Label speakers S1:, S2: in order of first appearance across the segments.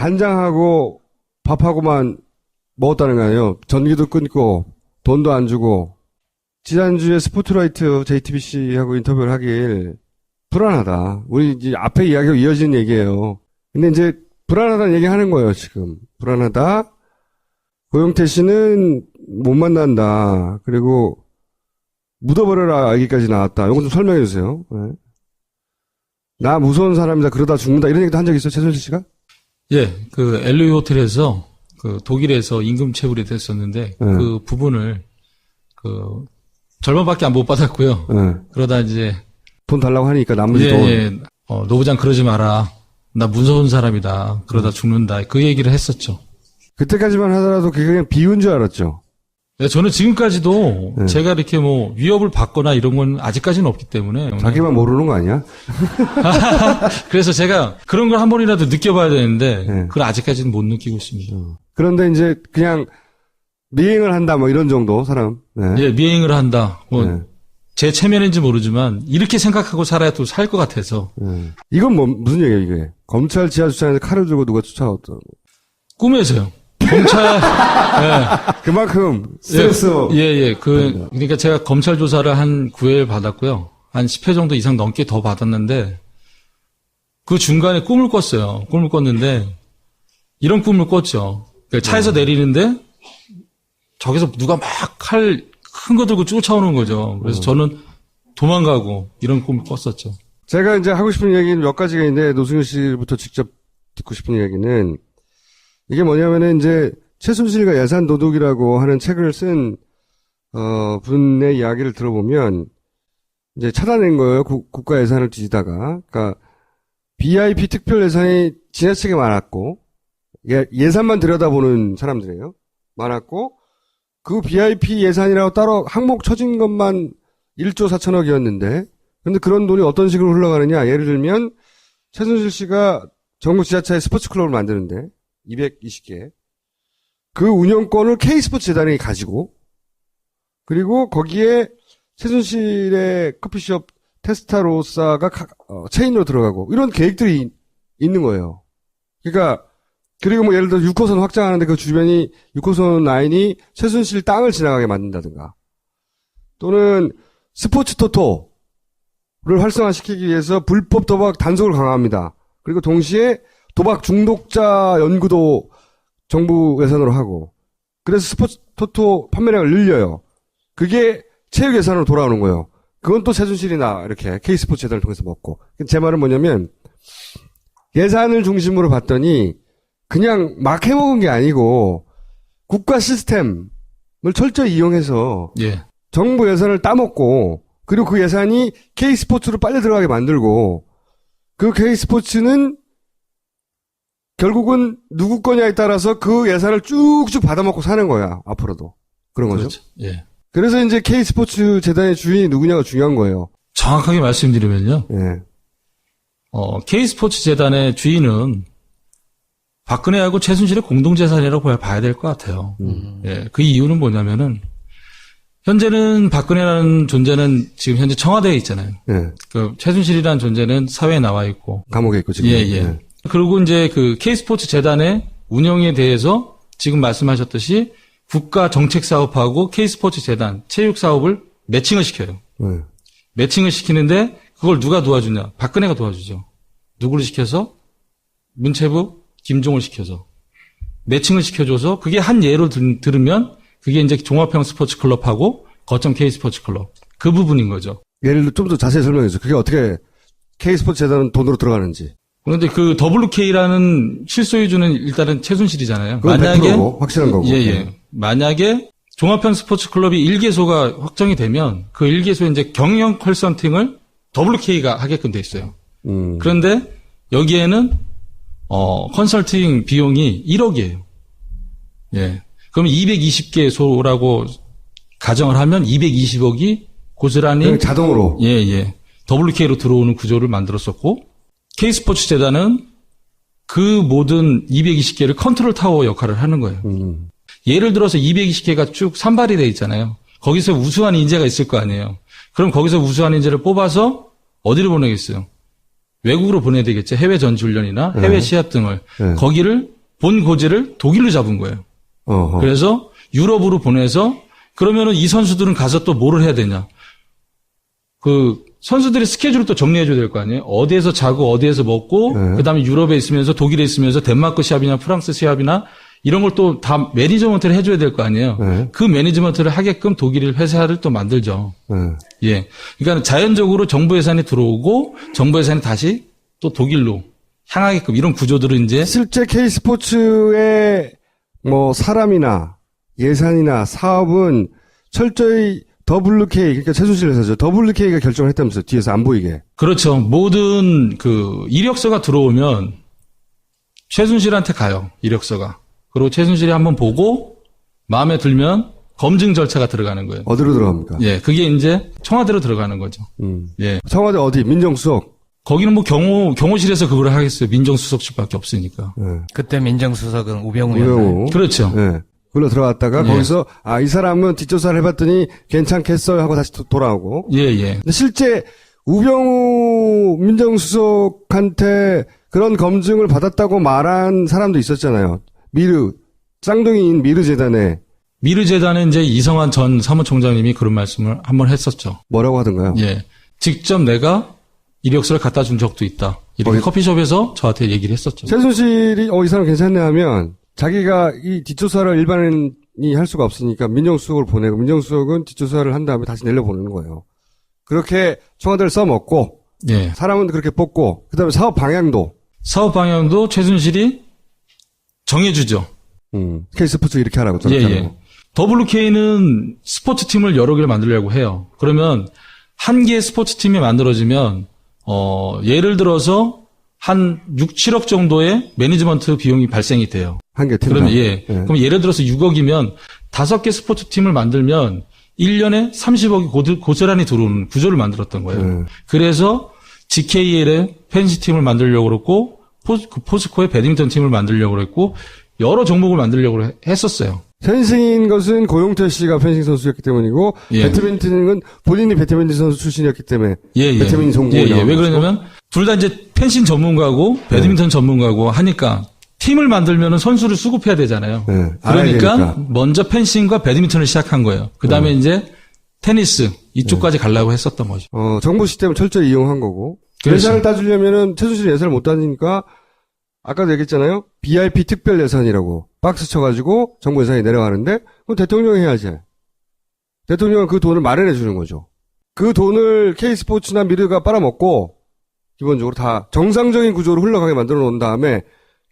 S1: 간장하고 밥하고만 먹었다는 거 아니에요. 전기도 끊고 돈도 안 주고 지난주에 스포트라이트 JTBC하고 인터뷰를 하길 불안하다. 우리 이제 앞에 이야기가 이어지는 얘기예요. 근데 이제 불안하다는 얘기 하는 거예요, 지금. 불안하다. 고영태 씨는 못 만난다. 그리고 묻어버려라 얘기까지 나왔다. 이건 좀 설명해 주세요. 네. 나 무서운 사람이다. 그러다 죽는다. 이런 얘기도 한 적 있어요, 최선실 씨가?
S2: 예, 그 엘로이 호텔에서 그 독일에서 임금 체불이 됐었는데
S1: 네.
S2: 그 부분을 그 절반밖에 안 못 받았고요.
S1: 네.
S2: 그러다 이제
S1: 돈 달라고 하니까 나머지
S2: 예,
S1: 돈.
S2: 예, 어, 노부장 그러지 마라. 나 무서운 사람이다. 그러다 죽는다. 그 얘기를 했었죠.
S1: 그때까지만 하더라도 그게 그냥 비운 줄 알았죠.
S2: 네, 저는 지금까지도
S1: 네.
S2: 제가 이렇게 뭐 위협을 받거나 이런 건 아직까지는 없기 때문에
S1: 자기만 모르는 거 아니야?
S2: 그래서 제가 그런 걸 한 번이라도 느껴봐야 되는데
S1: 네.
S2: 그걸 아직까지는 못 느끼고 있습니다.
S1: 그런데 이제 그냥 미행을 한다 뭐 이런 정도 사람. 네.
S2: 예, 미행을 한다. 뭐
S1: 네.
S2: 제 체면인지 모르지만 이렇게 생각하고 살아야 또 살 것 같아서
S1: 네. 이건 뭐 무슨 얘기예요 이게? 검찰 지하 주차장에서 칼을 들고 누가 쫓아왔다.
S2: 꿈에서요. 검찰
S1: 그만큼 스트레스.
S2: 예, 예, 예. 그 그러니까 제가 검찰 조사를 한 9회 받았고요. 한 10회 정도 이상 넘게 더 받았는데 그 중간에 꿈을 꿨어요. 꿈을 꿨는데 이런 꿈을 꿨죠. 그러니까 차에서 내리는데 저기서 누가 막 칼 큰 거 들고 쫓아오는 거죠. 그래서 저는 도망가고 이런 꿈을 꿨었죠.
S1: 제가 이제 하고 싶은 얘기는 몇 가지가 있는데 노승현 씨부터 직접 듣고 싶은 얘기는 이게 뭐냐면은 이제 최순실과 예산 도둑이라고 하는 책을 쓴 어, 분의 이야기를 들어보면 이제 찾아낸 거예요. 국, 가 예산을 뒤지다가 그러니까 BIP 특별 예산이 지나치게 많았고 예, 예산만 들여다보는 사람들이에요. 많았고 그 BIP 예산이라고 따로 항목 쳐진 것만 1조 4천억이었는데 근데 그런 돈이 어떤 식으로 흘러가느냐. 예를 들면, 최순실 씨가 전국 지하철에 스포츠 클럽을 만드는데, 220개. 그 운영권을 K스포츠 재단이 가지고, 그리고 거기에 최순실의 커피숍 테스타로사가 가- 어, 체인으로 들어가고, 이런 계획들이 이- 있는 거예요. 그러니까, 그리고 뭐 예를 들어 6호선 확장하는데 그 주변이 6호선 라인이 최순실 땅을 지나가게 만든다든가, 또는 스포츠 토토, 를 활성화시키기 위해서 불법 도박 단속을 강화합니다. 그리고 동시에 도박 중독자 연구도 정부 예산으로 하고 그래서 스포츠 토토 판매량을 늘려요. 그게 체육 예산으로 돌아오는 거예요. 그건 또 최순실이나 이렇게 K스포츠 재단을 통해서 먹고 제 말은 뭐냐면 예산을 중심으로 봤더니 그냥 막 해먹은 게 아니고 국가 시스템을 철저히 이용해서
S2: 예.
S1: 정부 예산을 따먹고 그리고 그 예산이 K스포츠로 빨리 들어가게 만들고 그 K스포츠는 결국은 누구 거냐에 따라서 그 예산을 쭉쭉 받아먹고 사는 거야 앞으로도 그런 거죠.
S2: 그렇죠. 예.
S1: 그래서 이제 K스포츠 재단의 주인이 누구냐가 중요한 거예요.
S2: 정확하게 말씀드리면요.
S1: 예.
S2: 어, K스포츠 재단의 주인은 박근혜하고 최순실의 공동 재산이라고 봐야- 봐야 될것 같아요. 예, 그 이유는 뭐냐면은, 현재는 박근혜라는 존재는 지금 현재 청와대에 있잖아요.
S1: 예.
S2: 그 최순실이라는 존재는 사회에 나와 있고.
S1: 감옥에 있고 지금.
S2: 예, 예. 그리고 이제 그 K스포츠 재단의 운영에 대해서 지금 말씀하셨듯이 국가 정책 사업하고 K스포츠 재단 체육 사업을 매칭을 시켜요.
S1: 예.
S2: 매칭을 시키는데 그걸 누가 도와주냐? 박근혜가 도와주죠. 누구를 시켜서? 문체부 김종을 시켜서 매칭을 시켜줘서 그게 한 예로 들, 들으면 그게 이제 종합형 스포츠 클럽하고 거점 K 스포츠 클럽 그 부분인 거죠.
S1: 예를 들어 좀 더 자세히 설명해 주세요. 그게 어떻게 K스포츠 재단은 돈으로 들어가는지.
S2: 그런데 그 WK라는 실소유주는 일단은 최순실이잖아요.
S1: 그건 100%고, 확실한 거고.
S2: 예, 예. 만약에 종합형 스포츠 클럽이 1개소가 확정이 되면 그 1개소에 이제 경영 컨설팅을 WK가 하게끔 돼 있어요.
S1: 음.
S2: 그런데 여기에는 어 컨설팅 비용이 1억이에요. 예. 그러면 220개소라고 가정을 하면 220억이 고스란히
S1: 그냥 자동으로.
S2: 예, 예. WK로 들어오는 구조를 만들었었고 K스포츠 재단은 그 모든 220개를 컨트롤 타워 역할을 하는 거예요.
S1: 음.
S2: 예를 들어서 220개가 쭉 산발이 돼 있잖아요. 거기서 우수한 인재가 있을 거 아니에요. 그럼 거기서 우수한 인재를 뽑아서 어디로 보내겠어요? 외국으로 보내야 되겠죠. 해외 전지훈련이나 해외
S1: 네.
S2: 시합 등을
S1: 네.
S2: 거기를 본 고지를 독일로 잡은 거예요.
S1: 어허.
S2: 그래서 유럽으로 보내서 그러면은 이 선수들은 가서 또 뭐를 해야 되냐? 그 선수들의 스케줄을 또 정리해 줘야 될 거 아니에요? 어디에서 자고 어디에서 먹고
S1: 네.
S2: 그다음에 유럽에 있으면서 독일에 있으면서 덴마크 시합이나 프랑스 시합이나 이런 걸 또 다 매니저먼트를 해줘야 될 거 아니에요?
S1: 네.
S2: 그 매니저먼트를 하게끔 독일 회사를 또 만들죠.
S1: 네.
S2: 예. 그러니까 자연적으로 정부 예산이 들어오고 정부 예산이 다시 또 독일로 향하게끔 이런 구조들을 이제
S1: 실제 K 스포츠의 뭐 사람이나 예산이나 사업은 철저히 WK 그러니까 최순실 회사죠. WK가 결정을 했다면서 뒤에서 안 보이게.
S2: 그렇죠. 모든 그 이력서가 들어오면 최순실한테 가요. 이력서가. 그리고 최순실이 한번 보고 마음에 들면 검증 절차가 들어가는 거예요.
S1: 어디로 들어갑니까?
S2: 예, 그게 이제 청와대로 들어가는 거죠.
S1: 음.
S2: 예.
S1: 청와대 어디? 민정수석.
S2: 거기는 뭐 경호 경호실에서 그걸 하겠어요. 민정수석실밖에 없으니까.
S1: 네.
S3: 그때 민정수석은 우병우였나요?
S1: 우병우.
S2: 그렇죠.
S1: 네. 그걸로 들어갔다가
S2: 예.
S1: 거기서 아 이 사람은 뒷조사를 해봤더니 괜찮겠어요 하고 다시 도- 돌아오고.
S2: 예, 예.
S1: 근데 실제 우병우 민정수석한테 그런 검증을 받았다고 말한 사람도 있었잖아요. 미르 쌍둥이인 미르 재단에
S2: 미르 재단에 이제 이성환 전 사무총장님이 그런 말씀을 한번 했었죠.
S1: 뭐라고 하던가요?
S2: 예. 직접 내가 이력서를 갖다 준 적도 있다. 이렇게
S1: 거기-
S2: 커피숍에서 저한테 얘기를 했었죠.
S1: 최순실이 어 이 사람 괜찮네 하면 자기가 이 뒷조사를 일반인이 할 수가 없으니까 민정수석을 보내고 민정수석은 뒷조사를 한 다음에 다시 내려보내는 거예요. 그렇게 청와대를 써먹고
S2: 예.
S1: 사람은 그렇게 뽑고 그다음에 사업 방향도
S2: 사업 방향도 최순실이 정해주죠.
S1: 음, K스포츠 이렇게 하라고
S2: 예,
S1: 저렇게
S2: 예.
S1: 하라고.
S2: WK는 스포츠 팀을 여러 개를 만들려고 해요. 그러면 한 개의 스포츠 팀이 만들어지면, 어, 예를 들어서 한 6, 7억 정도의 매니지먼트 비용이 발생이 돼요.
S1: 한 개 팀.
S2: 그러면 예. 그럼 예를 들어서 6억이면 다섯 개 스포츠 팀을 만들면 1년에 30억이 고드, 고스란히 들어오는 구조를 만들었던 거예요.
S1: 음.
S2: 그래서 GKL의 펜시 팀을 만들려고 그랬고 포스, 그 포스코의 배드민턴 팀을 만들려고 그랬고 여러 종목을 만들려고 했었어요.
S1: 펜싱인 것은 고용태 씨가 펜싱 선수였기 때문이고
S2: 예.
S1: 배드민턴은 본인이 배드민턴 선수 출신이었기 때문에
S2: 예, 예.
S1: 배트민 전공을
S2: 예, 예. 왜. 그러냐면 둘 다 이제 펜싱 전문가고 배드민턴 전문가고 하니까 팀을 만들면은 선수를 수급해야 되잖아요.
S1: 네,
S2: 그러니까. 먼저 펜싱과 배드민턴을 시작한 거예요. 그 다음에 이제 테니스 이쪽까지
S1: 네.
S2: 가려고 했었던 거죠.
S1: 어, 정부 시스템을 철저히 이용한 거고
S2: 그렇죠.
S1: 예산을 따지려면은 최순실이 예산을 못 따지니까 아까도 얘기했잖아요. BIP 특별 예산이라고 박스 쳐가지고 정부 예산이 내려가는데 그럼 대통령이 해야지. 대통령은 그 돈을 마련해 주는 거죠. 그 돈을 K스포츠나 미르가 빨아먹고 기본적으로 다 정상적인 구조로 흘러가게 만들어 놓은 다음에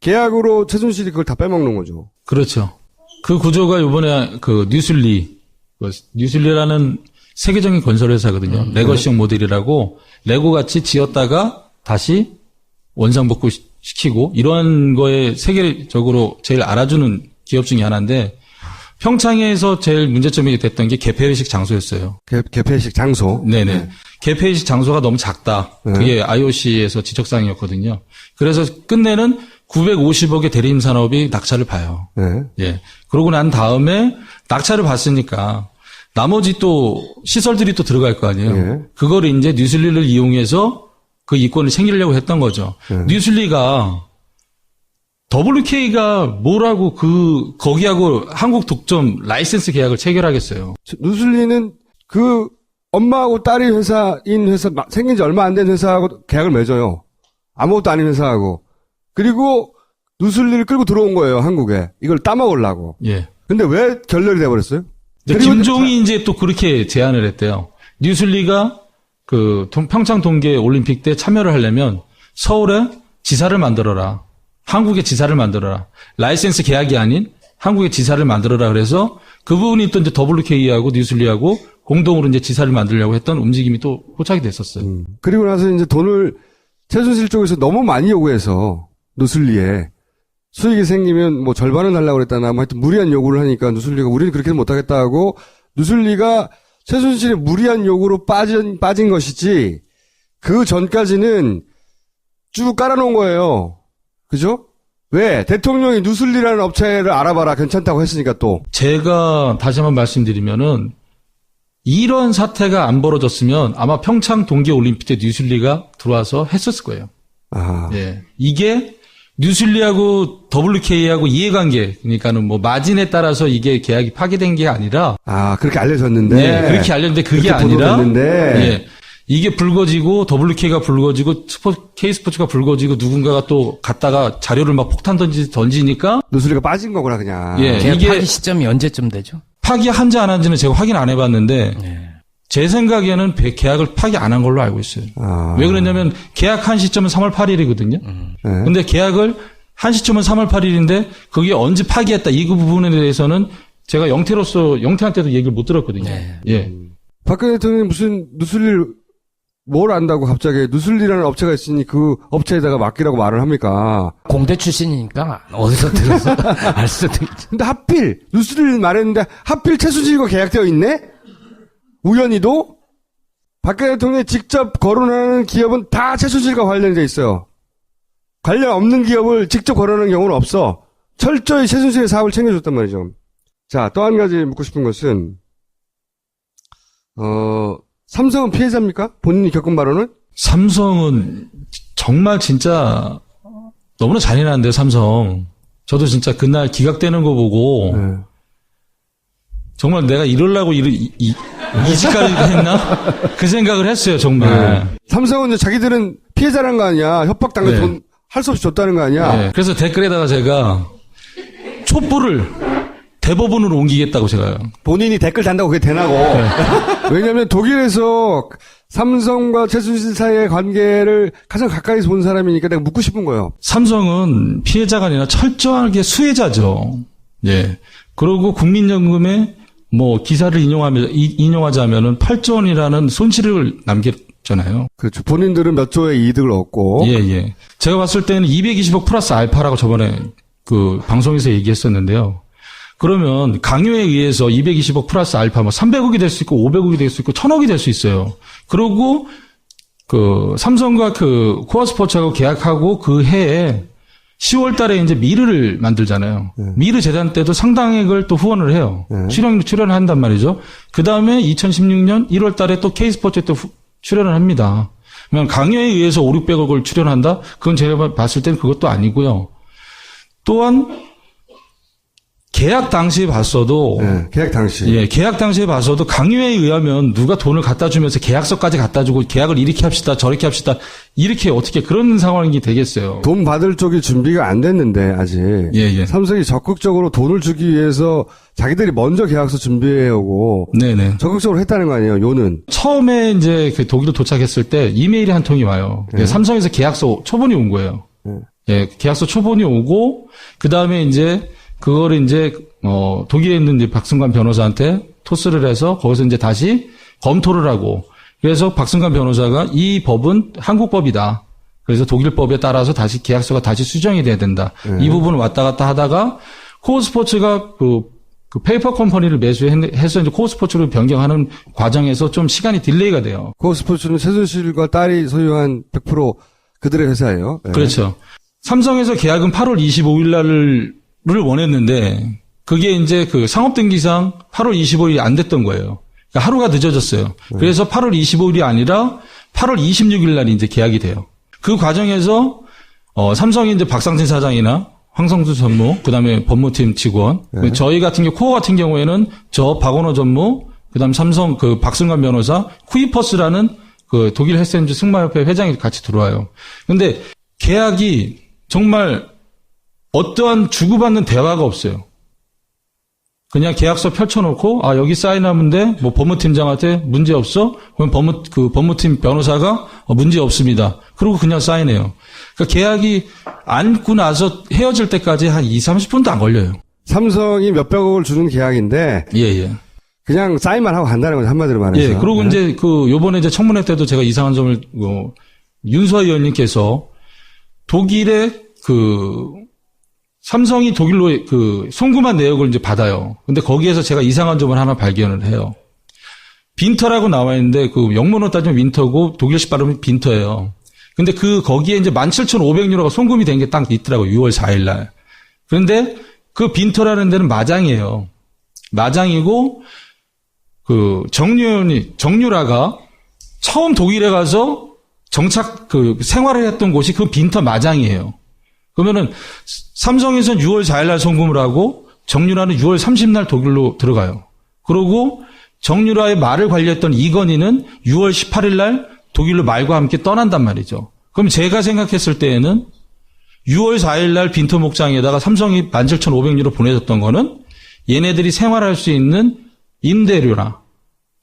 S1: 계약으로 최순실이 그걸 다 빼먹는 거죠.
S2: 그렇죠. 그 구조가 이번에 그 뉴슬리 그 뉴슬리라는 세계적인 건설 회사거든요.
S1: 음,
S2: 레거시형
S1: 네.
S2: 모델이라고 레고 같이 지었다가 다시 원상복구 시- 시키고 이런 거에 세계적으로 제일 알아주는 기업 중에 하나인데 평창에서 제일 문제점이 됐던 게 개폐회식 장소였어요.
S1: 개, 개폐식 장소.
S2: 네네. 개폐식 장소가 너무 작다.
S1: 네.
S2: 그게 IOC에서 지적사항이었거든요. 그래서 끝내는 950억의 대리임 산업이 낙찰을 봐요.
S1: 네.
S2: 예. 그러고 난 다음에 낙찰을 봤으니까 나머지 또 시설들이 또 들어갈 거 아니에요.
S1: 예.
S2: 그거를 이제 뉴슬리를 이용해서 그 이권을 챙기려고 했던 거죠.
S1: 예.
S2: 뉴슬리가 WK가 뭐라고 그 거기하고 한국 독점 라이센스 계약을 체결하겠어요.
S1: 누슬리는 그 엄마하고 딸이 회사인 회사 마- 생긴 지 얼마 안 된 회사하고 계약을 맺어요. 아무것도 아닌 회사하고. 그리고 누슬리를 끌고 들어온 거예요, 한국에. 이걸 따먹으려고.
S2: 예.
S1: 근데 왜 결렬이 돼버렸어요?
S2: 김종이 이제 또 그렇게 제안을 했대요. 뉴슬리가 그 동- 평창 동계 올림픽 때 참여를 하려면 서울에 지사를 만들어라. 한국에 지사를 만들어라. 라이센스 계약이 아닌 한국에 지사를 만들어라. 그래서 그 부분이 또 이제 WK하고 뉴슬리하고 공동으로 이제 지사를 만들려고 했던 움직임이 또 포착이 됐었어요.
S1: 음. 그리고 나서 이제 돈을 최순실 쪽에서 너무 많이 요구해서 누슬리에 수익이 생기면 뭐 절반은 달라고 그랬다나 뭐 하여튼 무리한 요구를 하니까 누슬리가 우리는 그렇게는 못하겠다 하고 누슬리가 최순실의 무리한 요구로 빠진 빠진 것이지 그 전까지는 쭉 깔아놓은 거예요. 그죠? 왜 대통령이 누슬리라는 업체를 알아봐라 괜찮다고 했으니까 또
S2: 제가 다시 한번 말씀드리면은 이런 사태가 안 벌어졌으면 아마 평창 동계 올림픽 때 뉴슬리가 들어와서 했었을 거예요.
S1: 아,
S2: 예. 이게 뉴슬리하고 WK하고 이해관계, 그러니까는 뭐 마진에 따라서 이게 계약이 파기된 게 아니라,
S1: 아 그렇게 알려졌는데.
S2: 네, 그렇게 알렸는데 그게 아니라,
S1: 보도됐는데.
S2: 예. 이게 불거지고 WK가 불거지고 스포, K스포츠가 불거지고 누군가가 또 갔다가 자료를 막 폭탄 던지, 던지니까
S1: 누수리가 빠진 거구나 그냥.
S2: 예. 이게-
S3: 파기 시점이 언제쯤 되죠?
S2: 파기 한지 안 한지는 제가 확인 안 해봤는데
S3: 네.
S2: 제 생각에는 배- 계약을 파기 안 한 걸로 알고 있어요.
S1: 아,
S2: 왜 그러냐면 계약한 시점은 3월 8일이거든요.
S1: 네.
S2: 근데 계약을 한 시점은 3월 8일인데 그게 언제 파기했다 이그 부분에 대해서는 제가 영태로서 영태한테도 얘기를 못 들었거든요.
S3: 네.
S2: 예.
S1: 박근혜 대통령이 무슨 누슬리를 뭘 안다고 갑자기 누슬리라는 업체가 있으니 그 업체에다가 맡기라고 말을 합니까?
S3: 공대 출신이니까 어디서 들어서 알 수도 있죠.
S1: 근데 하필 누슬리를 말했는데 하필 최수진과 계약되어 있네? 우연히도 박근혜 대통령이 직접 거론하는 기업은 다 최수진과 관련돼 있어요. 관련 없는 기업을 직접 거론하는 경우는 없어. 철저히 최순실의 사업을 챙겨줬단 말이죠. 자, 또 한 가지 묻고 싶은 것은, 어, 삼성은 피해자입니까? 본인이 겪은 바로는?
S2: 삼성은 정말 진짜 너무나 잔인한데 삼성. 저도 진짜 그날 기각되는 거 보고
S1: 네.
S2: 정말 내가 이럴라고 이, 이, 이, 이지까지 했나? 그 생각을 했어요 정말.
S1: 삼성은 이제 자기들은 피해자란 거 아니야. 협박 당해
S2: 네.
S1: 돈할 수 없이 줬다는 거 아니야.
S2: 네, 그래서 댓글에다가 제가 촛불을 대법원으로 옮기겠다고 제가
S1: 본인이 댓글 단다고 그게 되나고.
S2: 네.
S1: 왜냐면 독일에서 삼성과 최순실 사이의 관계를 가장 가까이서 본 사람이니까 내가 묻고 싶은 거예요.
S2: 삼성은 피해자가 아니라 철저하게 수혜자죠. 예. 그리고 국민연금에 뭐 기사를 인용하면 이- 인용하자면은 8조 원이라는 손실을 남겼잖아요.
S1: 그렇죠. 본인들은 몇 조의 이득을 얻고.
S2: 예, 예. 제가 봤을 때는 220억 플러스 알파라고 저번에 그 방송에서 얘기했었는데요. 그러면 강요에 의해서 220억 플러스 알파 뭐 300억이 될 수 있고 500억이 될 수 있고 1000억이 될 수 있어요. 그러고 그 삼성과 그 코어 스포츠하고 계약하고 그 해에 10월 달에 이제 미르를 만들잖아요. 미르 재단 때도 상당액을 또 후원을 해요.
S1: 네.
S2: 출연, 출연을 한단 말이죠. 그 다음에 2016년 1월 달에 또 K스포츠에 또 후- 출연을 합니다. 그러면 강요에 의해서 5, 600억을 출연한다? 그건 제가 봤을 때는 그것도 아니고요. 또한 계약 당시에 봤어도
S1: 예, 계약 당시.
S2: 예, 계약 당시에 봐서도 강요에 의하면 누가 돈을 갖다 주면서 계약서까지 갖다 주고 계약을 이렇게 합시다, 저렇게 합시다, 이렇게 어떻게 그런 상황이 되겠어요.
S1: 돈 받을 쪽이 준비가 안 됐는데 아직.
S2: 예, 예.
S1: 삼성이 적극적으로 돈을 주기 위해서 자기들이 먼저 계약서 준비해오고
S2: 네네.
S1: 적극적으로 했다는 거 아니에요. 요는.
S2: 처음에 이제 그 독일 도착했을 때 이메일이 한 통이 와요.
S1: 네.
S2: 삼성에서 계약서 초본이 온 거예요.
S1: 네.
S2: 예, 계약서 초본이 오고 그 다음에 이제 그거를 이제 어 독일에 있는 이제 박승관 변호사한테 토스를 해서 거기서 이제 다시 검토를 하고 그래서 박승관 변호사가 이 법은 한국 법이다. 그래서 독일 법에 따라서 다시 계약서가 다시 수정이 돼야 된다.
S1: 네.
S2: 이 부분을 왔다 갔다 하다가 코스포츠가 그, 그 페이퍼 컴퍼니를 매수해서 이제 코스포츠로 변경하는 과정에서 좀 시간이 딜레이가 돼요.
S1: 코스포츠는 최순실과 딸이 소유한 100% 그들의 회사예요. 예.
S2: 그렇죠. 삼성에서 계약은 8월 25일 날을 를 원했는데 그게 이제 그 상업 등기상 8월 25일이 안 됐던 거예요. 그러니까 하루가 늦어졌어요. 그래서 8월 25일이 아니라 8월 26일 날이 이제 계약이 돼요. 그 과정에서 어 삼성이 이제 박상진 사장이나 황성수 전무, 그다음에 법무팀 직원, 저희 같은 경우 코어 같은 경우에는 저 박원호 전무, 그다음 삼성 그 박승관 변호사, 쿠이퍼스라는 그 독일 헬스엔즈 승마협회 회장이 같이 들어와요. 근데 계약이 정말 어떠한 주고받는 대화가 없어요. 그냥 계약서 펼쳐놓고 아 여기 사인하면 돼. 뭐 법무팀장한테 문제 없어? 그럼 법무 그 법무팀 변호사가 어, 문제 없습니다. 그리고 그냥 사인해요. 그러니까 계약이 안고 나서 헤어질 때까지 한 2, 30분도 안 걸려요.
S1: 삼성이 몇백억을 주는 계약인데
S2: 예, 예.
S1: 그냥 사인만 하고 간다는 거죠. 한마디로 말해서.
S2: 예. 그리고
S1: 네.
S2: 이제 그 요번에 이제 청문회 때도 제가 이상한 점을 어, 윤수아 의원님께서 독일의 그 삼성이 독일로 그 송금한 내역을 이제 받아요. 근데 거기에서 제가 이상한 점을 하나 발견을 해요. 빈터라고 나와 있는데 그 영문으로 따지면 윈터고 독일식 발음이 빈터예요. 근데 그 거기에 이제 17,500유로가 송금이 된 게 딱 있더라고요. 6월 4일 날. 그런데 그 빈터라는 데는 마장이에요. 마장이고 그 정유현이 정유라가 처음 독일에 가서 정착 그 생활을 했던 곳이 그 빈터 마장이에요. 그러면은 삼성에서는 6월 4일 날 송금을 하고 정유라는 6월 30날 독일로 들어가요. 그러고 정유라의 말을 관리했던 이건희는 6월 18일 날 독일로 말과 함께 떠난단 말이죠. 그럼 제가 생각했을 때에는 6월 4일 날 빈터 목장에다가 삼성이 17,500유로 보내줬던 거는 얘네들이 생활할 수 있는 임대료나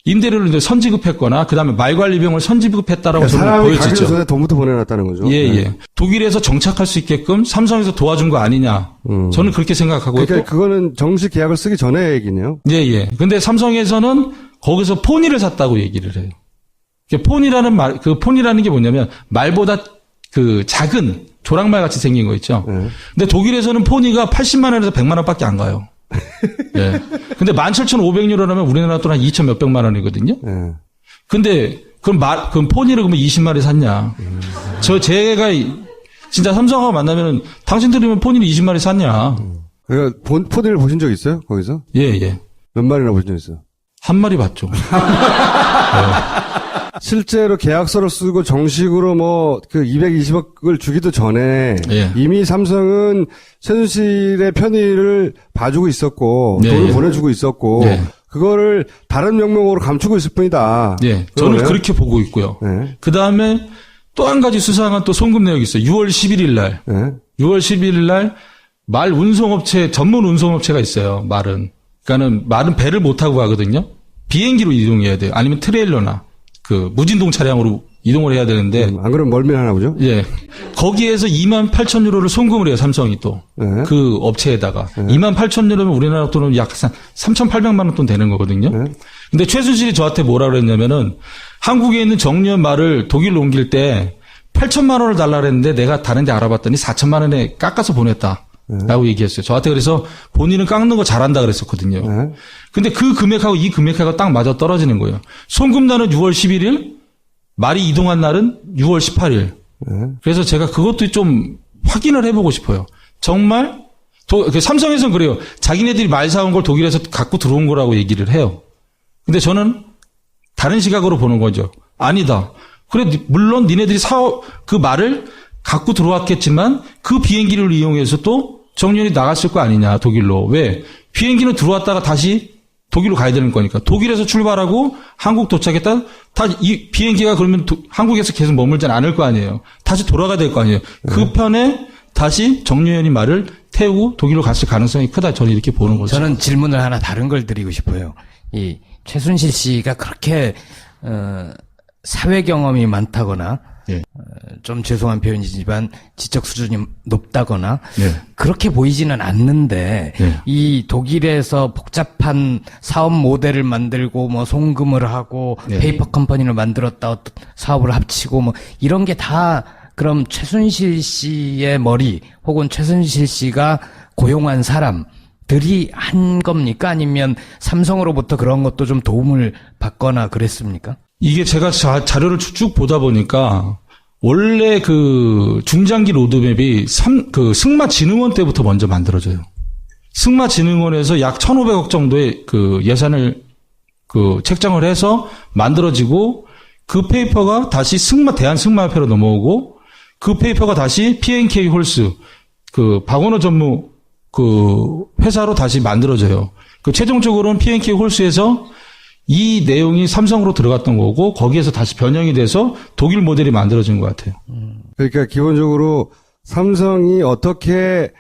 S2: 임대료를 이제 선지급했거나 그다음에 말관리비용을 선지급했다라고 저는
S1: 사람이 가기
S2: 보여지죠.
S1: 전에 돈부터 보내놨다는 거죠.
S2: 예,
S1: 네.
S2: 예. 독일에서 정착할 수 있게끔 삼성에서 도와준 거 아니냐.
S1: 음.
S2: 저는 그렇게 생각하고
S1: 그러니까
S2: 또-
S1: 그거는 정식 계약을 쓰기 전에 얘기네요.
S2: 예, 예. 근데 삼성에서는 거기서 폰이를 샀다고 얘기를 해요. 그 폰이라는 말, 그 폰이라는 게 뭐냐면 말보다 그 작은 조랑말 같이 생긴 거 있죠.
S1: 네.
S2: 근데 독일에서는 폰이가 80만 원에서 100만 원밖에 안 가요. 예. 근데 17,500유로라면 우리나라 돈 한 2천 몇백만 원이거든요.
S1: 예.
S2: 근데 그럼 말 그럼 폰이를 그러면 20마리 샀냐? 저 제가 이- 진짜 삼성하고 만나면은 당신들이면 폰이를 20마리 샀냐?
S1: 그러니까 본, 포디를 보신 적 있어요? 거기서?
S2: 예, 예.
S1: 몇 마리나 보신 적 있어요?
S2: 한 마리 봤죠.
S1: 실제로 계약서를 쓰고 정식으로 뭐 그 220억을 주기도 전에
S2: 예.
S1: 이미 삼성은 최순실의 편의를 봐주고 있었고
S2: 예,
S1: 돈을
S2: 예.
S1: 보내주고 있었고
S2: 예.
S1: 그거를 다른 명목으로 감추고 있을 뿐이다.
S2: 예. 저는
S1: 그러네요.
S2: 그렇게 보고 있고요.
S1: 예.
S2: 그 다음에 또 한 가지 수상한 또 송금 내역이 있어요. 6월 11일 날.
S1: 예.
S2: 6월 11일 날 말 운송업체, 전문 운송업체가 있어요. 말은. 그러니까는 말은 배를 못 타고 가거든요. 비행기로 이동해야 돼요. 아니면 트레일러나 그 무진동 차량으로 이동을 해야 되는데
S1: 안 그러면 멀미하나 보죠?
S2: 예. 거기에서 2만 8천 유로를 송금을 해요, 삼성이 또.
S1: 예.
S2: 그 업체에다가. 2만 8천 유로면 우리나라 돈은 약 3,800만 원 돈 되는 거거든요.
S1: 네.
S2: 근데 최순실이 저한테 뭐라 그랬냐면은 한국에 있는 정년 말을 독일로 옮길 때 8천만 원을 달라 그랬는데 내가 다른 데 알아봤더니 4천만 원에 깎아서 보냈다. 라고 얘기했어요. 저한테 그래서 본인은 깎는 거 잘한다 그랬었거든요.
S1: 예.
S2: 근데 그 금액하고 이 금액하고 딱 맞아 떨어지는 거예요. 송금날은 6월 11일, 말이 이동한 날은 6월 18일.
S1: 예.
S2: 그래서 제가 그것도 좀 확인을 해보고 싶어요. 정말 도- 그 삼성에서는 그래요. 자기네들이 말 사온 걸 독일에서 갖고 들어온 거라고 얘기를 해요. 근데 저는 다른 시각으로 보는 거죠. 아니다. 그래 니- 물론 니네들이 사오 그 말을 갖고 들어왔겠지만 그 비행기를 이용해서 또 정년이 나갔을 거 아니냐 독일로. 왜? 비행기는 들어왔다가 다시 독일로 가야 되는 거니까. 독일에서 출발하고 한국 도착했다. 다 이 비행기가 그러면 도- 한국에서 계속 머물지 않을 거 아니에요. 다시 돌아가야 될 거 아니에요. 그 편에 다시 정유현이 말을 태우고 독일로 갔을 가능성이 크다. 저는 이렇게 보는 거죠.
S3: 저는 질문을 하나 다른 걸 드리고 싶어요. 이 최순실 씨가 그렇게 어, 사회 경험이 많다거나
S2: 예.
S3: 어, 좀 죄송한 표현이지만 지적 수준이 높다거나
S2: 예.
S3: 그렇게 보이지는 않는데
S2: 예.
S3: 이 독일에서 복잡한 사업 모델을 만들고 뭐 송금을 하고
S2: 예.
S3: 페이퍼 컴퍼니를 만들었다 어떤 사업을 합치고 뭐 이런 게 다 그럼 최순실 씨의 머리 혹은 최순실 씨가 고용한 사람 들이 한 겁니까 아니면 삼성으로부터 그런 것도 좀 도움을 받거나 그랬습니까?
S2: 이게 제가 자, 자료를 쭉 보다 보니까 원래 그 중장기 로드맵이 삼, 그 승마진흥원 때부터 먼저 만들어져요. 승마진흥원에서 약 1,500억 정도의 그 예산을 그 책정을 해서 만들어지고 그 페이퍼가 다시 승마 대한 승마협회로 넘어오고 그 페이퍼가 다시 P&K 홀스 그 박원호 전무 그 회사로 다시 만들어져요. 그 최종적으로는 P&K 홀스에서 이 내용이 삼성으로 들어갔던 거고 거기에서 다시 변형이 돼서 독일 모델이 만들어진 것 같아요.
S1: 그러니까 기본적으로 삼성이 어떻게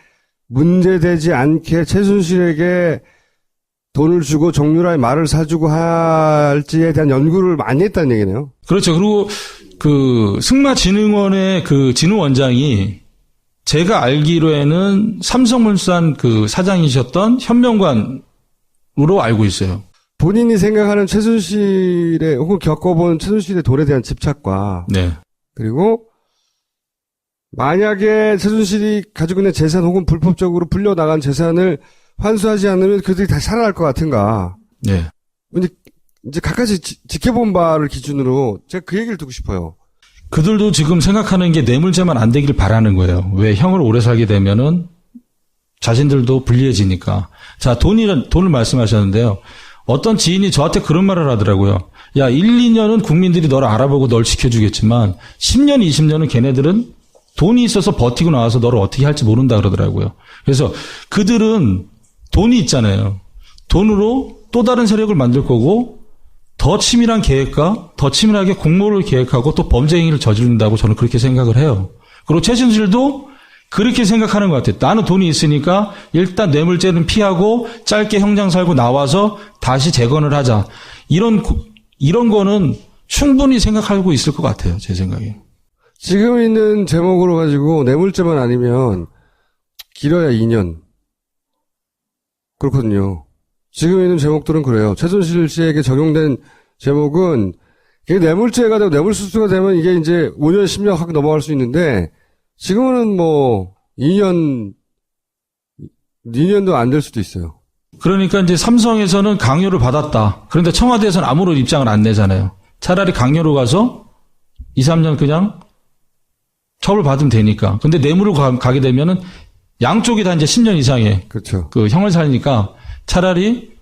S1: 문제되지 않게 최순실에게 돈을 주고 정유라의 말을 사주고 할지에 대한 연구를 많이 했다는 얘기네요.
S2: 그렇죠. 그리고 그 승마진흥원의 그 진흥원장이 제가 알기로에는 삼성물산 그 사장이셨던 현명관으로 알고 있어요.
S1: 본인이 생각하는 최순실의 혹은 겪어본 최순실의 돈에 대한 집착과
S2: 네.
S1: 그리고 만약에 최순실이 가지고 있는 재산 혹은 불법적으로 불려 나간 재산을 환수하지 않으면 그들이 다시 살아날 것 같은가.
S2: 네.
S1: 이제, 이제 각가지 지, 지켜본 바를 기준으로 제가 그 얘기를 듣고 싶어요.
S2: 그들도 지금 생각하는 게 뇌물죄만 안 되길 바라는 거예요. 왜 형을 오래 살게 되면은 자신들도 불리해지니까. 자, 돈이, 돈을 말씀하셨는데요. 어떤 지인이 저한테 그런 말을 하더라고요. 야, 1, 2년은 국민들이 너를 알아보고 널 지켜주겠지만 10년, 20년은 걔네들은 돈이 있어서 버티고 나와서 너를 어떻게 할지 모른다 그러더라고요. 그래서 그들은 돈이 있잖아요. 돈으로 또 다른 세력을 만들 거고 더 치밀한 계획과 더 치밀하게 공모를 계획하고 또 범죄 행위를 저지른다고 저는 그렇게 생각을 해요. 그리고 최순실도 그렇게 생각하는 것 같아요. 나는 돈이 있으니까 일단 뇌물죄는 피하고 짧게 형장 살고 나와서 다시 재건을 하자. 이런 고- 이런 거는 충분히 생각하고 있을 것 같아요. 제 생각에.
S1: 지금 있는 제목으로 가지고 뇌물죄만 아니면 길어야 2년. 그렇거든요. 지금 있는 제목들은 그래요. 최순실 씨에게 적용된 제목은 이게 뇌물죄가 되고 뇌물수수가 되면 이게 이제 5년, 10년 확 넘어갈 수 있는데 지금은 뭐 2년, 2년도 안 될 수도 있어요.
S2: 그러니까 이제 삼성에서는 강요를 받았다. 그런데 청와대에서는 아무런 입장을 안 내잖아요. 차라리 강요로 가서 2, 3년 그냥 처벌 받으면 되니까. 근데 뇌물을 가, 가게 되면은 양쪽이 다 이제 10년 이상의
S1: 그렇죠.
S2: 그 형을 살니까 차라리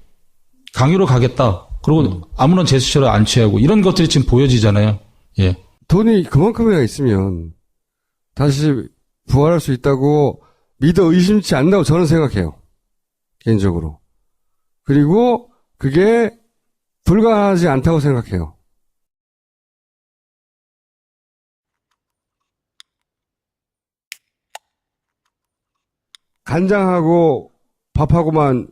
S2: 강요로 가겠다. 그리고 아무런 제스처를 안 취하고 이런 것들이 지금 보여지잖아요. 예.
S1: 돈이 그만큼이나 있으면 다시 부활할 수 있다고 믿어 의심치 않는다고 저는 생각해요. 개인적으로. 그리고 그게 불가하지 않다고 생각해요. 간장하고 밥하고만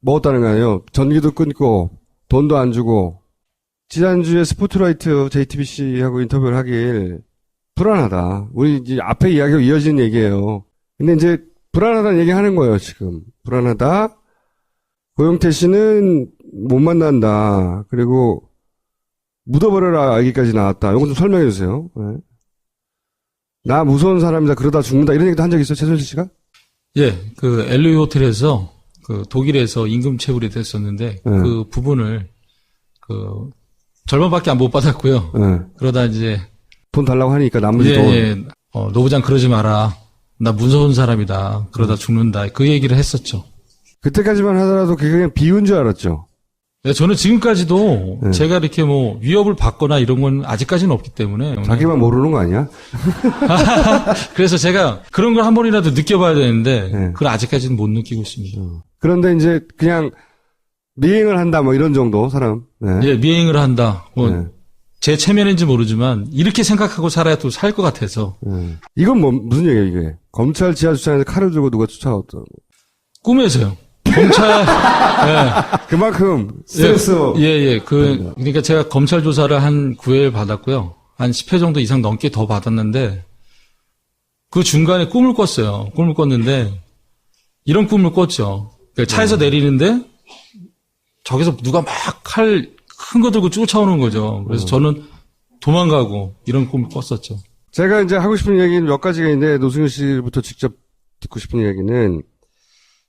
S1: 먹었다는 거 아니에요. 전기도 끊고 돈도 안 주고 지난주에 스포트라이트 JTBC하고 인터뷰를 하길 불안하다. 우리 이제 앞에 이야기가 이어지는 얘기예요. 근데 이제 불안하다는 얘기 하는 거예요, 지금. 불안하다. 고영태 씨는 못 만난다. 그리고 묻어버려라 얘기까지 나왔다. 이거 좀 설명해 주세요. 네. 나 무서운 사람이다. 그러다 죽는다. 이런 얘기도 한 적 있어요, 최순실 씨가?
S2: 예. 그 엘로이 호텔에서 그 독일에서 임금 체불이 됐었는데
S1: 네.
S2: 그 부분을 그 절반밖에 안 못 받았고요.
S1: 네.
S2: 그러다 이제
S1: 돈 달라고 하니까 나머지
S2: 예,
S1: 돈.
S2: 예. 어, 노부장 그러지 마라. 나 무서운 사람이다. 그러다 죽는다. 그 얘기를 했었죠.
S1: 그때까지만 하더라도 그게 그냥 비운 줄 알았죠.
S2: 네, 저는 지금까지도
S1: 네.
S2: 제가 이렇게 뭐 위협을 받거나 이런 건 아직까지는 없기 때문에
S1: 자기만 모르는 거 아니야?
S2: 그래서 제가 그런 걸 한 번이라도 느껴봐야 되는데
S1: 네.
S2: 그걸 아직까지는 못 느끼고 있습니다.
S1: 그런데 이제 그냥 미행을 한다 뭐 이런 정도 사람. 네.
S2: 예, 미행을 한다. 뭐
S1: 네.
S2: 제 체면인지 모르지만 이렇게 생각하고 살아야 또 살 것 같아서
S1: 네. 이건 뭐 무슨 얘기예요 이게? 검찰 지하 주차장에서 칼을 들고 누가 쫓아왔다.
S2: 꿈에서요. 검찰 예.
S1: 그만큼 스트레스.
S2: 예, 예. 그, 그러니까 제가 검찰 조사를 한 9회 받았고요. 한 10회 정도 이상 넘게 더 받았는데, 그 중간에 꿈을 꿨어요. 꿈을 꿨는데, 이런 꿈을 꿨죠. 그러니까 차에서 내리는데, 저기서 누가 막 칼 큰 거 들고 쫓아오는 거죠. 그래서 저는 도망가고, 이런 꿈을 꿨었죠.
S1: 제가 이제 하고 싶은 얘기는 몇 가지가 있는데 노승현 씨부터 직접 듣고 싶은 이야기는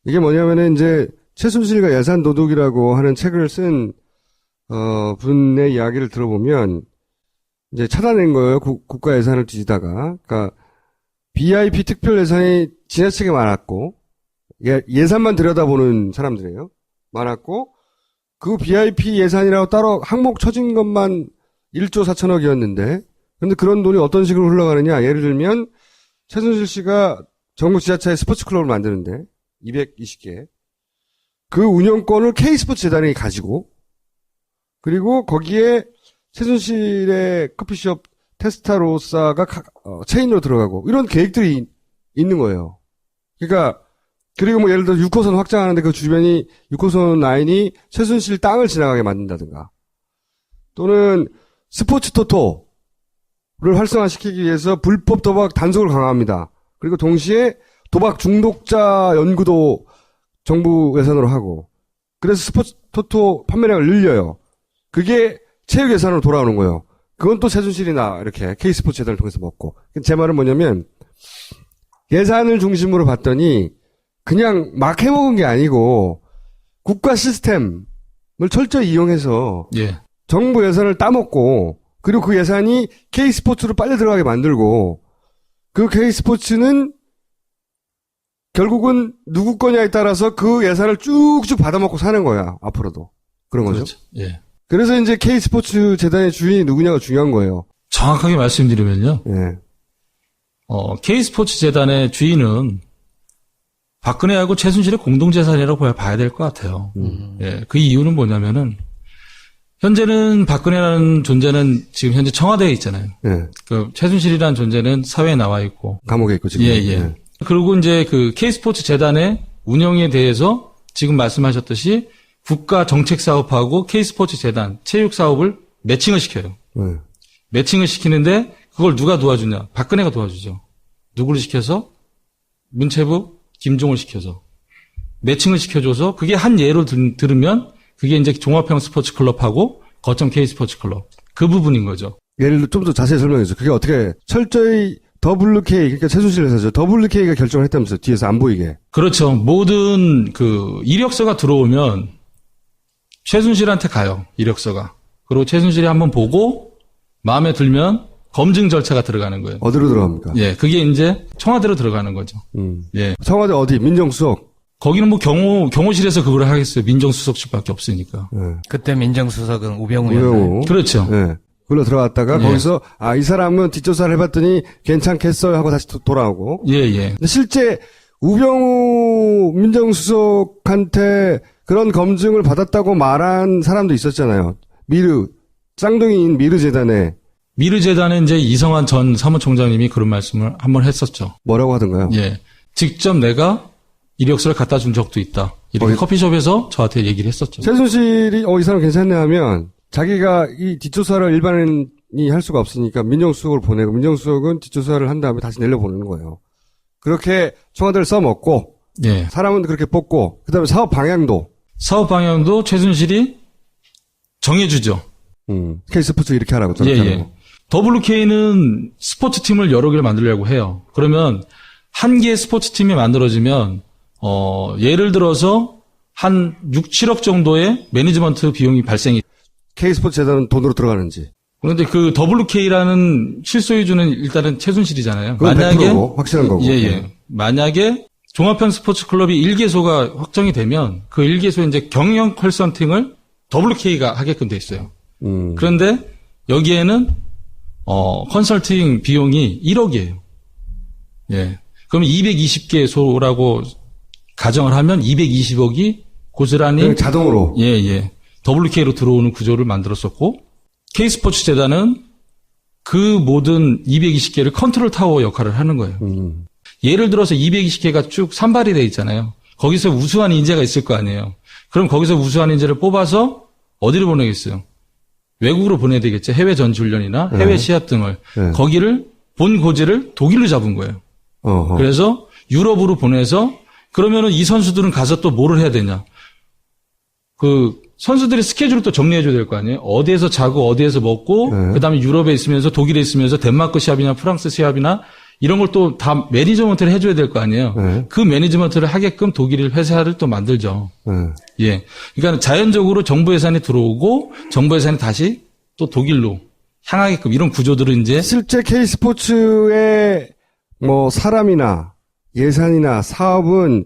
S1: 이게 뭐냐면은 이제 최순실과 예산 도둑이라고 하는 책을 쓴 어, 분의 이야기를 들어보면 이제 찾아낸 거예요. 국, 가 예산을 뒤지다가 그러니까 BIP 특별 예산이 지나치게 많았고 예, 예산만 들여다보는 사람들이에요. 많았고 그 BIP 예산이라고 따로 항목 쳐진 것만 1조 4천억이었는데 근데 그런 돈이 어떤 식으로 흘러가느냐? 예를 들면 최순실 씨가 전국 지자체에 스포츠 클럽을 만드는데 220개 그 운영권을 K 스포츠 재단이 가지고 그리고 거기에 최순실의 커피숍 테스타로사가 가- 어, 체인으로 들어가고 이런 계획들이 이- 있는 거예요. 그러니까 그리고 뭐 예를 들어 6호선 확장하는데 그 주변이 6호선 라인이 최순실 땅을 지나가게 만든다든가 또는 스포츠 토토 를 활성화시키기 위해서 불법 도박 단속을 강화합니다. 그리고 동시에 도박 중독자 연구도 정부 예산으로 하고 그래서 스포츠 토토 판매량을 늘려요. 그게 체육 예산으로 돌아오는 거예요. 그건 또 최순실이나 이렇게 K스포츠 재단을 통해서 먹고 제 말은 뭐냐면 예산을 중심으로 봤더니 그냥 막 해먹은 게 아니고 국가 시스템을 철저히 이용해서
S2: 예.
S1: 정부 예산을 따먹고 그리고 그 예산이 K스포츠로 빨리 들어가게 만들고 그 K스포츠는 결국은 누구 거냐에 따라서 그 예산을 쭉쭉 받아먹고 사는 거야 앞으로도 그런 거죠.
S2: 그렇죠. 예.
S1: 그래서 이제 K스포츠 재단의 주인이 누구냐가 중요한 거예요.
S2: 정확하게 말씀드리면요.
S1: 예.
S2: 어, K스포츠 재단의 주인은 박근혜하고 최순실의 공동재산이라고 봐야- 될 것 같아요. 예, 그 이유는 뭐냐면은, 현재는 박근혜라는 존재는 지금 현재 청와대에 있잖아요.
S1: 예.
S2: 그 최순실이라는 존재는 사회에 나와 있고.
S1: 감옥에 있고 지금.
S2: 예, 예. 그리고 이제 그 K스포츠 재단의 운영에 대해서 지금 말씀하셨듯이 국가 정책 사업하고 K스포츠 재단 체육 사업을 매칭을 시켜요.
S1: 예.
S2: 매칭을 시키는데 그걸 누가 도와주냐? 박근혜가 도와주죠. 누구를 시켜서? 문체부 김종을 시켜서 매칭을 시켜줘서 그게 한 예로 들, 들으면 그게 이제 종합형 스포츠 클럽하고 거점 K 스포츠 클럽 그 부분인 거죠.
S1: 예를 들어 좀더 자세히 설명해 주세요. 그게 어떻게 철저히 WK 그러니까 최순실 회사죠. WK가 결정을 했다면서요. 뒤에서 안 보이게.
S2: 그렇죠. 모든 그 이력서가 들어오면 최순실한테 가요. 이력서가. 그리고 최순실이 한번 보고 마음에 들면 검증 절차가 들어가는 거예요.
S1: 어디로 들어갑니까?
S2: 예, 그게 이제 청와대로 들어가는 거죠.
S1: 음.
S2: 예.
S1: 청와대 어디? 민정수석.
S2: 거기는 뭐 경호 경호실에서 그걸 하겠어요. 민정수석실밖에 없으니까.
S1: 예.
S3: 그때 민정수석은 우병우였나요?
S1: 우영우.
S2: 그렇죠.
S1: 예. 그걸로 들어갔다가
S2: 예.
S1: 거기서 아 이 사람은 뒷조사를 해봤더니 괜찮겠어요 하고 다시 도- 돌아오고.
S2: 예, 예.
S1: 근데 실제 우병우 민정수석한테 그런 검증을 받았다고 말한 사람도 있었잖아요. 미르 쌍둥이인 미르 재단에
S2: 미르 재단에 이제 이성환 전 사무총장님이 그런 말씀을 한번 했었죠.
S1: 뭐라고 하던가요?
S2: 예. 직접 내가 이력서를 갖다 준 적도 있다. 이렇게
S1: 어이.
S2: 커피숍에서 저한테 얘기를 했었죠.
S1: 최순실이 어 이 사람 괜찮네 하면 자기가 이 뒷조사를 일반인이 할 수가 없으니까 민정수석을 보내고 민정수석은 뒷조사를 한 다음에 다시 내려보내는 거예요. 그렇게 청와대를 써먹고
S2: 예.
S1: 사람은 그렇게 뽑고 그다음에 사업 방향도
S2: 사업 방향도 최순실이 정해주죠.
S1: 음, K스포츠 이렇게 하라고
S2: 예,
S1: 저렇게
S2: 예.
S1: 하라고.
S2: WK는 스포츠 팀을 여러 개를 만들려고 해요. 그러면 한 개의 스포츠 팀이 만들어지면 어, 예를 들어서 한 6, 7억 정도의 매니지먼트 비용이 발생이
S1: K스포츠 재단은 돈으로 들어가는지
S2: 그런데 그 WK라는 실소유주는 일단은 최순실이잖아요.
S1: 100%고, 확실한 거고.
S2: 예, 예. 만약에 종합형 스포츠 클럽이 1개소가 확정이 되면 그 1개소에 이제 경영 컨설팅을 WK가 하게끔 돼 있어요.
S1: 음,
S2: 그런데 여기에는 어 컨설팅 비용이 1억이에요. 예. 그럼 220개 소라고 가정을 하면 220억이 고스란히
S1: 그냥 자동으로
S2: 예, 예. WK로 들어오는 구조를 만들었었고, K스포츠 재단은 그 모든 220개를 컨트롤 타워 역할을 하는 거예요.
S1: 음,
S2: 예를 들어서 220개가 쭉 산발이 돼 있잖아요. 거기서 우수한 인재가 있을 거 아니에요. 그럼 거기서 우수한 인재를 뽑아서 어디로 보내겠어요? 외국으로 보내야 되겠죠. 해외 전지훈련이나 해외 시합 등을.
S1: 네.
S2: 거기를, 본 고지를 독일로 잡은 거예요.
S1: 어허.
S2: 그래서 유럽으로 보내서 그러면은 이 선수들은 가서 또 뭐를 해야 되냐? 그 선수들의 스케줄을 또 정리해 줘야 될 거 아니에요? 어디에서 자고 어디에서 먹고
S1: 네.
S2: 그다음에 유럽에 있으면서 독일에 있으면서 덴마크 시합이나 프랑스 시합이나 이런 걸 또 다 매니지먼트를 해줘야 될 거 아니에요?
S1: 네.
S2: 그 매니지먼트를 하게끔 독일 회사를 또 만들죠.
S1: 예.
S2: 예. 그러니까 자연적으로 정부 예산이 들어오고 정부 예산이 다시 또 독일로 향하게끔 이런 구조들을 이제
S1: 실제 K스포츠의 뭐 사람이나 예산이나 사업은